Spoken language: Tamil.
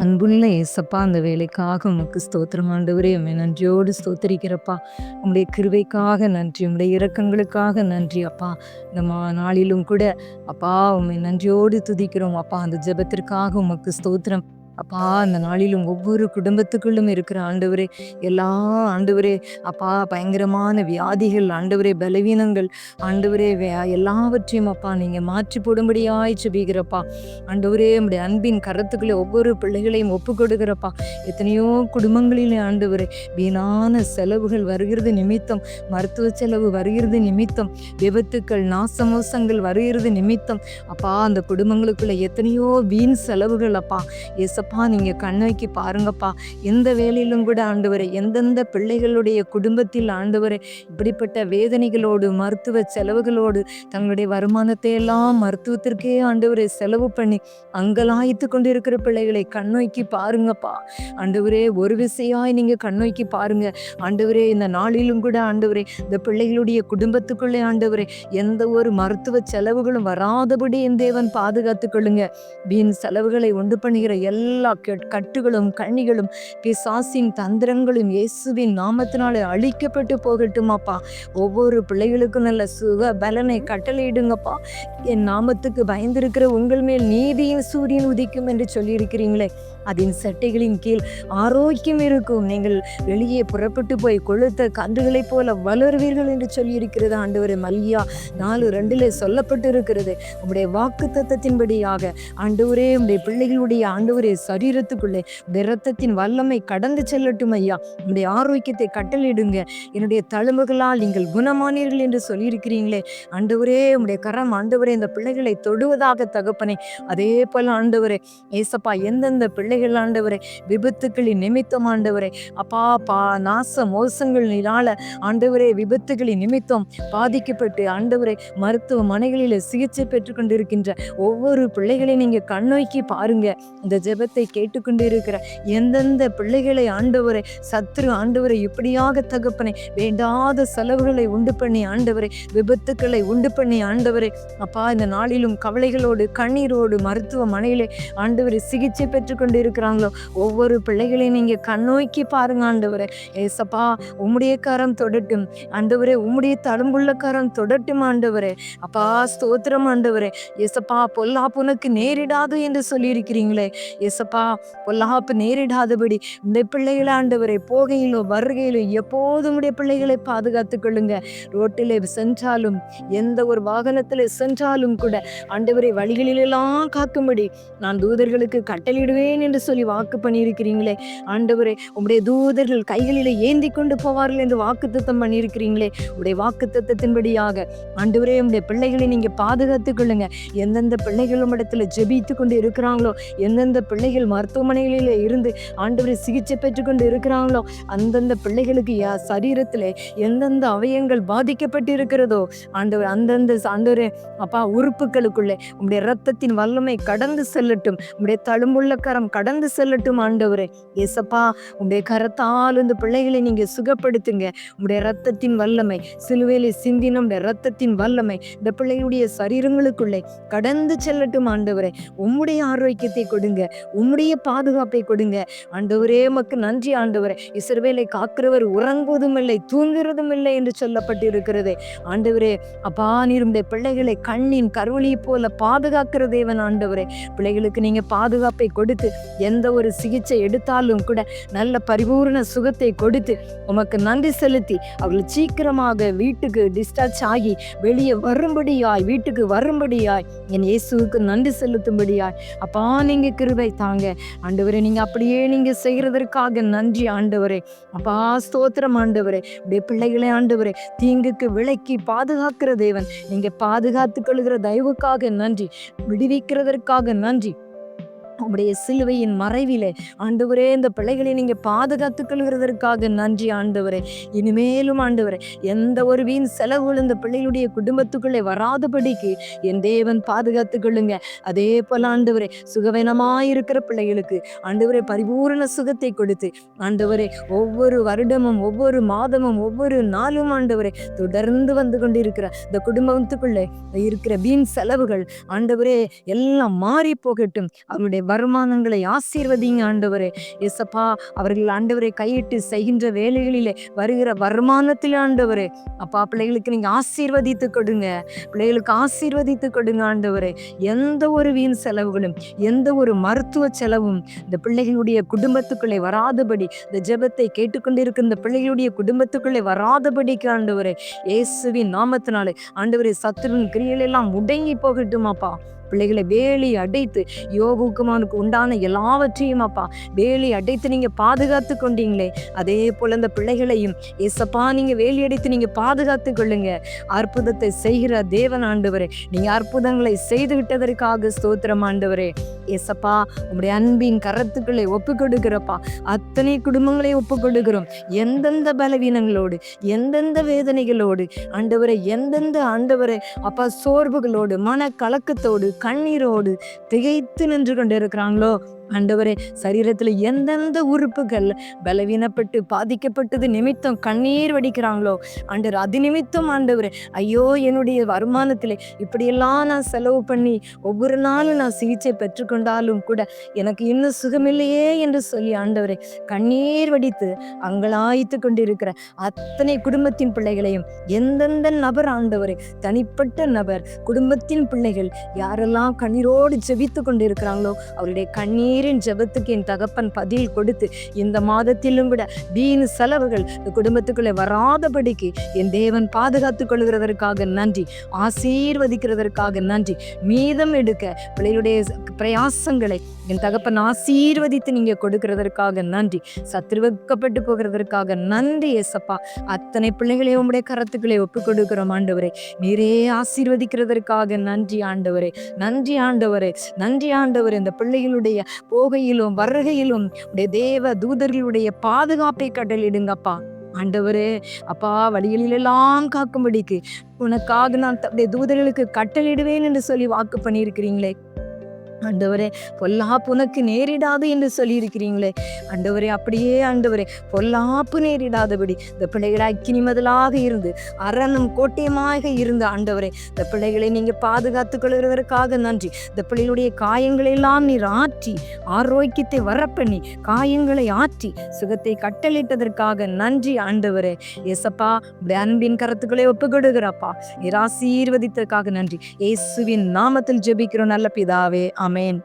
அன்புள்ள ஏசப்பா அந்த வேலைக்காக உமக்கு ஸ்தோத்திரம். ஆண்டவரே உண்மை நன்றியோடு ஸ்தோத்திரிக்கிறப்பா. உங்களுடைய கிருவைக்காக நன்றி உங்களுடைய இரக்கங்களுக்காக நன்றி அப்பா. இந்த மா நாளிலும் கூட அப்பா உம்மை நன்றியோடு துதிக்கிறோம். அப்பா அந்த ஜெபத்திற்காக உமக்கு ஸ்தோத்திரம். அப்பா அந்த நாளிலும் ஒவ்வொரு குடும்பத்துக்குள்ளும் இருக்கிற ஆண்டவரே எல்லா ஆண்டவரே அப்பா பயங்கரமான வியாதிகள் ஆண்டவரே பலவீனங்கள் ஆண்டவரே எல்லாவற்றையும் அப்பா நீங்கள் மாற்றி போடும்படியாய் சுபிக்கிறப்பா ஆண்டவரே நம்முடைய அன்பின் கரத்துக்குள்ளே ஒவ்வொரு பிள்ளைகளையும் ஒப்பு கொடுக்கிறப்பா எத்தனையோ குடும்பங்களிலே ஆண்டவரே வீணான செலவுகள் வருகிறது நிமித்தம் மருத்துவ செலவு வருகிறது நிமித்தம் விபத்துக்கள் நாசமோசங்கள் வருகிறது நிமித்தம். அப்பா அந்த குடும்பங்களுக்குள்ள எத்தனையோ வீண் செலவுகள் அப்பா எஸ் ஏசப்பா நீங்கள் கண்ணோக்கி பாருங்கப்பா. எந்த வேலையிலும் கூட ஆண்டவரே எந்தெந்த பிள்ளைகளுடைய குடும்பத்தில் ஆண்டவரை இப்படிப்பட்ட வேதனைகளோடு மருத்துவ செலவுகளோடு தங்களுடைய வருமானத்தை எல்லாம் மருத்துவத்திற்கே ஆண்டவரை செலவு பண்ணி அங்கலாய்த்து கொண்டிருக்கிற பிள்ளைகளை கண்ணோக்கி பாருங்கப்பா. ஆண்டவரே ஒரு விசையாய் நீங்க கண்ணோக்கி பாருங்க. ஆண்டவரே இந்த நாளிலும் கூட ஆண்டவரே இந்த பிள்ளைகளுடைய குடும்பத்துக்குள்ளே ஆண்டவரே எந்த ஒரு மருத்துவ செலவுகளும் வராதபடி என் தேவன் பாதுகாத்துக் கொள்ளுங்க. வீண் செலவுகளை உண்டு பண்ணுகிற எல்லா எல்லா கட்டுகளும் கண்ணிகளும் பிசாசின் தந்திரங்களும் இயேசுவின் நாமத்தினாலே அழிக்கப்பட்டு போகட்டுமாப்பா. ஒவ்வொரு பிள்ளைகளுக்கும் நல்ல சுக பலனை கட்டளையிடுங்கப்பா. என் நாமத்துக்கு பயந்திருக்கிற உங்கள் மேல் நீதியின் சூரியன் உதிக்கும் என்று சொல்லியிருக்கிறீங்களே. அதன் சட்டைகளின் கீழ் ஆரோக்கியம் இருக்கும். நீங்கள் வெளியே புறப்பட்டு போய் கொளுத்த கன்றுகளைப் போல வளருவீர்கள் என்று சொல்லியிருக்கிறது ஆண்டவர். மல்லியா நாலு ரெண்டிலே சொல்லப்பட்டு இருக்கிறது உங்களுடைய வாக்கு தத்தத்தின்படியாக ஆண்டவரே உடைய பிள்ளைகளுடைய ஆண்டவரே சரீரத்துக்குள்ளே விரத்தத்தின் வல்லமை கடந்து செல்லட்டும் ஐயா. உங்களுடைய ஆரோக்கியத்தை கட்டளிடுங்க என்னுடைய தழும்புகளால் நீங்கள் குணமானீர்கள் என்று சொல்லியிருக்கிறீங்களே. ஆண்டவரே உடைய கரம் ஆண்டவரே இந்த பிள்ளைகளை தொடுவதாக தகப்பனே. அதே போல ஆண்டவரே ஏசப்பா எந்தெந்த பிள்ளை பிள்ளைகள் ஆண்டவரே விபத்துக்களின் நிமித்தம் ஆண்டவரே. அப்பா பா நாச மோசங்களினால ஆண்டவரே விபத்துகளின் நிமித்தம் பாதிக்கப்பட்டு ஆண்டவரே மருத்துவமனைகளில் சிகிச்சை பெற்றுக்கொண்டிருக்கின்ற ஒவ்வொரு பிள்ளைகளையும் நீங்க கண்ணோக்கி பாருங்க. இந்த ஜெபத்தை கேட்டுக்கொண்டு இருக்கிற எந்தெந்த பிள்ளைகளை ஆண்டவரை சத்ரு ஆண்டவரை இப்படியாக தகப்பனை வேண்டாத செலவுகளை உண்டு பண்ணி ஆண்டவரை விபத்துக்களை உண்டு பண்ணி ஆண்டவரை. அப்பா இந்த நாளிலும் கவலைகளோடு கண்ணீரோடு மருத்துவமனையிலே ஆண்டவரை சிகிச்சை பெற்றுக்கொண்டு இருக்கிறாங்களோ? ஒவ்வொரு பிள்ளைகளையும் நீங்க கண்ணோக்கி பாருங்க ஆண்டவரே. ஏசப்பா உம்முடைய கரம் தொடட்டும். ஆண்டவரே உம்முடைய தழும்புள்ள கரம் தொடட்டும் ஆண்டவரே. அப்பா ஸ்தோத்திரம் ஆண்டவரே. ஏசப்பா பொல்லாப்பு உனக்கு நேரிடாது என்று சொல்லியிருக்கிறீங்களே. ஏசப்பா பொல்லாப்பு நேரிடாதபடி இந்த பிள்ளைகளை ஆண்டவரை போகையிலோ வருகையிலோ எப்போதும் உடைய பிள்ளைகளை பாதுகாத்து கொள்ளுங்க. ரோட்டிலே சென்றாலும் எந்த ஒரு வாகனத்தில் சென்றாலும் கூட ஆண்டவரை வழிகளிலெல்லாம் காக்கும்படி நான் தூதர்களுக்கு கட்டளையிடுவேன் என்று சொல்லி வாக்கு பண்ணியிருக்கிறீங்களே. ஆண்டவரே உங்களுடைய தூதர்கள் கைகளிலே ஏந்தி கொண்டு போவார்கள் என்று வாக்கு தத்தம் பண்ணியிருக்கிறீங்களே. உடைய வாக்கு தத்தத்தின்படியாக ஆண்டவரே உங்களுடைய பிள்ளைகளை நீங்கள் பாதுகாத்துக் கொள்ளுங்க. எந்தெந்த பிள்ளைகள் உம்மிடத்துல ஜெபித்து கொண்டு இருக்கிறாங்களோ எந்தெந்த பிள்ளைகள் மருத்துவமனைகளில் இருந்து ஆண்டவரை சிகிச்சை பெற்றுக்கொண்டு இருக்கிறாங்களோ அந்தந்த பிள்ளைகளுக்கு சரீரத்தில் எந்தெந்த அவயங்கள் பாதிக்கப்பட்டு இருக்கிறதோ ஆண்டவர் அந்தந்த ஆண்டவரே அப்பா உறுப்புகளுக்குள்ளே உங்களுடைய ரத்தத்தின் வல்லமை கடந்து செல்லட்டும். உங்களுடைய தழும்புள்ள கரம் கடந்து செல்லட்டும் ஆண்டவரே. ஏசப்பா உடைய கரத்தால் இந்த பிள்ளைகளை நீங்க சுகப்படுத்துங்க. உடைய ரத்தத்தின் வல்லமை சிலுவையிலே சிந்தின உடைய ரத்தத்தின் வல்லமை இந்த பிள்ளைகளுடைய சரீரங்களுக்குள்ளே கடந்து செல்லட்டும் ஆண்டவரே. உம்முடைய ஆரோக்கியத்தை கொடுங்க. உம்முடைய பாதுகாப்பை கொடுங்க. ஆண்டவரே மக்கு நன்றி ஆண்டவரே. இசர்வேலை காக்கிறவர் உறங்குவதும் இல்லை தூங்குறதும் இல்லை என்று சொல்லப்பட்டு இருக்கிறதே ஆண்டவரே அப்பா நீர் பிள்ளைகளை கண்ணின் கருவழியை போல பாதுகாக்கிற தேவன் ஆண்டவரே. பிள்ளைகளுக்கு நீங்க பாதுகாப்பை கொடுத்து எந்த ஒரு சிகிச்சை எடுத்தாலும் கூட நல்ல பரிபூர்ண சுகத்தை கொடுத்து உமக்கு நன்றி செலுத்தி அவர்கள் சீக்கிரமாக வீட்டுக்கு டிஸ்சார்ஜ் ஆகி வெளியே வரும்படியாய் வீட்டுக்கு வரும்படியாய் என் இயேசுவுக்கு நன்றி செலுத்தும்படியாய். அப்பா நீங்க கிருபை தாங்க. ஆண்டவரே நீங்க அப்படியே நீங்க செய்கிறதற்காக நன்றி ஆண்டவரே. அப்பா ஸ்தோத்திரம் ஆண்டவரே. உடைய பிள்ளைகளை ஆண்டவரே தீங்குக்கு விலக்கி பாதுகாக்கிற தேவன். நீங்க பாதுகாத்துக் கொள்கிற தயவுக்காக நன்றி விடுவிக்கிறதற்காக நன்றி. உங்களுடைய சிலுவையின் மறைவிலே. ஆண்டவரே இந்த பிள்ளைகளை நீங்க பாதுகாத்துக் கொள்கிறதற்காக நன்றி ஆண்டவரே. இனிமேலும் ஆண்டவரே எந்த ஒரு வீண் செலவுகள் இந்த பிள்ளைகளுடைய குடும்பத்துக்குள்ளே வராதபடிக்கு என் தேவன் பாதுகாத்துக் கொள்ளுங்க. அதே போல ஆண்டவரே சுகவீனமாயிருக்கிற பிள்ளைகளுக்கு ஆண்டவரே பரிபூரண சுகத்தை கொடுத்து ஆண்டவரே ஒவ்வொரு வருடமும் ஒவ்வொரு மாதமும் ஒவ்வொரு நாளும் ஆண்டவரே தொடர்ந்து வந்து கொண்டிருக்கிற இந்த குடும்பத்துக்குள்ளே இருக்கிற வீண் செலவுகள் ஆண்டவரே எல்லாம் மாறி போகட்டும். அவருடைய வருமானங்களை ஆசீர்வதிங்க ஆண்டவரே. எசப்பா அவர்கள் ஆண்டவரை கையிட்டு செய்கின்ற வேலைகளிலே வருகிற வருமானத்தில் ஆண்டவரே. அப்பா பிள்ளைகளுக்கு நீங்க ஆசீர்வதித்து கொடுங்க. பிள்ளைகளுக்கு ஆசீர்வதித்து கொடுங்க ஆண்டவரே. எந்த ஒரு வீண் செலவுகளும் எந்த ஒரு மருத்துவ செலவும் இந்த பிள்ளைகளுடைய குடும்பத்துக்குள்ளே வராதபடி இந்த ஜெபத்தை கேட்டுக்கொண்டிருக்கிற இந்த பிள்ளைகளுடைய குடும்பத்துக்குள்ளே வராதபடிக்கு ஆண்டவரே இயேசுவின் நாமத்தினாலே ஆண்டவரே சத்துருவின் கிரியலெல்லாம் முடங்கி போகட்டுமாப்பா. பிள்ளைகளை வேலி அடைத்து யோகுக்குமானுக்கு உண்டான எல்லாவற்றையும் அப்பா வேலி அடைத்து நீங்க பாதுகாத்து கொண்டீங்களே. அதே போல இந்த பிள்ளைகளையும் ஏசப்பா நீங்க வேலி அடைத்து நீங்க பாதுகாத்து கொள்ளுங்க. அற்புதத்தை செய்கிற தேவன் ஆண்டவரே. நீங்க அற்புதங்களை செய்து விட்டதற்காக ஸ்தோத்திரம் ஆண்டவரே. எசப்பா உங்களுடைய அன்பின் கரத்துக்களை ஒப்பு கொடுக்கிறப்பா அத்தனை குடும்பங்களை ஒப்பு கொடுக்கிறோம் எந்தெந்த பலவீனங்களோடு எந்தெந்த வேதனைகளோடு ஆண்டவரை எந்தெந்த ஆண்டவரை அப்பா சோர்வுகளோடு மன கலக்கத்தோடு கண்ணீரோடு திகைத்து நின்று கொண்டு இருக்கிறாங்களோ ஆண்டவரே சரீரத்தில் எந்தெந்த உறுப்புகள் பலவீனப்பட்டு பாதிக்கப்பட்டது நிமித்தம் கண்ணீர் வடிக்கிறாங்களோ ஆண்டவர் அது நிமித்தம் ஆண்டவரே ஐயோ என்னுடைய வருமானத்திலே இப்படியெல்லாம் நான் செலவு பண்ணி ஒவ்வொரு நாளும் நான் சிகிச்சை பெற்றுக்கொண்டாலும் கூட எனக்கு இன்னும் சுகமில்லையே என்று சொல்லி ஆண்டவரை கண்ணீர் வடித்து அங்கலாய்த்து கொண்டிருக்கிற அத்தனை குடும்பத்தின் பிள்ளைகளையும் எந்தெந்த நபர் ஆண்டவரை தனிப்பட்ட நபர் குடும்பத்தின் பிள்ளைகள் யாரெல்லாம் கண்ணீரோடு ஜெபித்து கொண்டிருக்கிறாங்களோ அவருடைய கண்ணீர் கண்ணீரின் ஜபத்துக்கு என் தகப்பன் பதில் கொடுத்து இந்த மாதத்திலும் விட வீண் செலவுகள் குடும்பத்துக்குள்ளே வராதபடிக்கு என் தேவன் பாதுகாத்துக் கொள்கிறதற்காக நன்றி ஆசீர்வதிக்கிறதற்காக நன்றி. மீதம் எடுக்க பிள்ளைகளுடைய பிரயாசங்களை என் தகப்பன் ஆசீர்வதித்து நீங்க கொடுக்கிறதற்காக நன்றி. சத்ருவக்கப்பட்டு போகிறதற்காக நன்றி எசப்பா அத்தனை பிள்ளைகளையும் உங்களுடைய கரத்துக்களை ஒப்புக் கொடுக்கிறோம் ஆண்டவரே. நீரே ஆசீர்வதிக்கிறதற்காக நன்றி ஆண்டவரே. நன்றி ஆண்டவரே. நன்றி ஆண்டவர். இந்த பிள்ளைகளுடைய போகையிலும் வருகையிலும் உடைய தேவ தூதர்களுடைய பாதுகாப்பை கடலிடுங்கப்பா ஆண்டவரே அப்பா வழிகளிலெல்லாம் காக்கும்படிக்கு உனக்காக நான் தம்முடைய தூதர்களுக்கு கட்டளிடுவேன் என்று சொல்லி வாக்கு பண்ணியிருக்கிறீங்களே. ஆண்டவரே பொல்லாப்பு உனக்கு நேரிடாது என்று சொல்லியிருக்கிறீங்களே. ஆண்டவரே அப்படியே ஆண்டவரே பொல்லாப்பு நேரிடாதபடி இந்த பிள்ளைகளை அக்கினி முதலாக இருந்து அரணும் கோட்டையமாக இருந்து ஆண்டவரே இந்த பிள்ளைகளை நீங்கள் பாதுகாத்துக் கொள்கிறதற்காக நன்றி. இந்த பிள்ளைகளுடைய காயங்களை எல்லாம் நீர் ஆற்றி ஆரோக்கியத்தை வரப்பண்ணி காயங்களை ஆற்றி சுகத்தை கட்டளிட்டதற்காக நன்றி ஆண்டவரே. எசப்பா அன்பின் கரத்துக்களை ஒப்புக்கொடுகிறப்பா நீர் ஆசீர்வதித்ததற்காக நன்றி. இயேசுவின் நாமத்தில் ஜெபிக்கிறோம் நல்ல பிதாவே ஆமென்